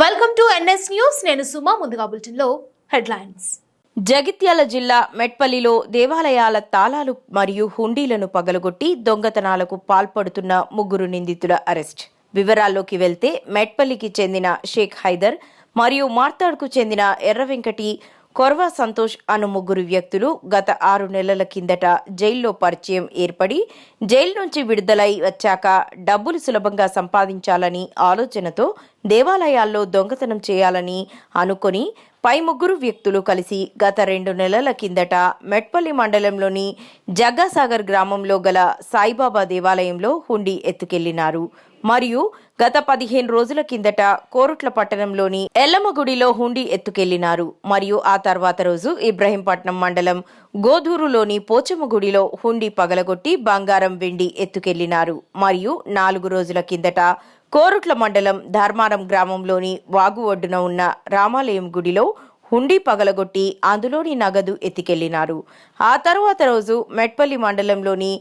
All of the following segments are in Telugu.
వెల్కమ్ టు ఎన్ఎస్ న్యూస్ నేను సుమా ముందుగా బులెటిన్లో హెడ్లైన్స్ జగిత్యాల జిల్లా మెట్పల్లిలో దేవాలయాల తాళాలు మరియు హుండీలను పగలగొట్టి దొంగతనాలకు పాల్పడుతున్న ముగ్గురు నిందితుల అరెస్ట్. వివరాల్లోకి వెళ్తే మెట్పల్లికి చెందిన షేక్ హైదర్ మరియు మార్తాడ్కు చెందిన ఎర్ర వెంకటి కొర్వ సంతోష్ అను ముగ్గురు వ్యక్తులు గత ఆరు నెలల కిందట జైల్లో పరిచయం ఏర్పడి జైలు నుంచి విడుదలై వచ్చాక డబ్బులు సులభంగా సంపాదించాలని ఆలోచనతో దేవాలయాల్లో దొంగతనం చేయాలని అనుకొని పై ముగ్గురు వ్యక్తులు కలిసి గత రెండు నెలల కిందట మెట్పల్లి మండలంలోని జగ్గాసాగర్ గ్రామంలో గల సాయిబాబా దేవాలయంలో హుండీ ఎత్తుకెళ్ళినారు. మరియు గత పదిహేను రోజుల కిందట కోరుట్ల పట్టణంలోని ఎల్లమ్మ గుడిలో హుండీ ఎత్తుకెళ్ళినారు. మరియు ఆ తర్వాత రోజు ఇబ్రహీంపట్నం మండలం గోధూరులోని పోచమ్మ గుడిలో హుండీ పగలగొట్టి బంగారం వెండి ఎత్తుకెళ్ళినారు. మరియు నాలుగు రోజుల కిందట కోరుట్ల మండలం ధర్మారం గ్రామంలోని వాగు ఒడ్డున ఉన్న రామాలయం గుడిలో హుండీ పగలగొట్టి అందులోని నగదు ఎత్తికెళ్ళినారు. ఆ తరువాత రోజు మెట్పల్లి మండలంలోని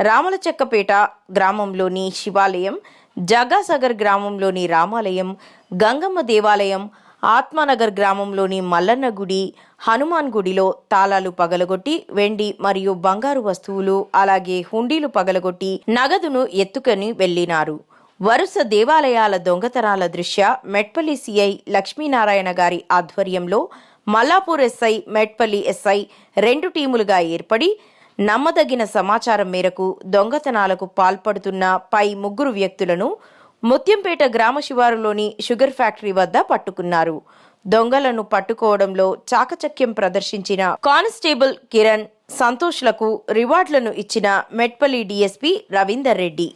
రామలచెక్కపేట గ్రామంలోని శివాలయం జగాసాగర్ గ్రామంలోని రామాలయం గంగమ్మ దేవాలయం ఆత్మనగర్ గ్రామంలోని మల్లన్న గుడి హనుమాన్ గుడిలో తాళాలు పగలగొట్టి వెండి మరియు బంగారు వస్తువులు అలాగే హుండీలు పగలగొట్టి నగదును ఎత్తుకొని వెళ్ళినారు వరుస దేవాలయాల దొంగతనాల దృష్ట్యా మెట్పల్లి సిఐ లక్ష్మీనారాయణ గారి ఆధ్వర్యంలో మల్లాపూర్ ఎస్ఐ మెట్పల్లి ఎస్ఐ రెండు టీములుగా ఏర్పడి నమ్మదగిన సమాచారం మేరకు దొంగతనాలకు పాల్పడుతున్న పై ముగ్గురు వ్యక్తులను ముత్యంపేట గ్రామ శివారులోని షుగర్ ఫ్యాక్టరీ వద్ద పట్టుకున్నారు. దొంగలను పట్టుకోవడంలో చాకచక్యం ప్రదర్శించిన కానిస్టేబుల్ కిరణ్ సంతోష్లకు రివార్డులను ఇచ్చిన మెట్పల్లి డీఎస్పీ రవీందర్ రెడ్డి.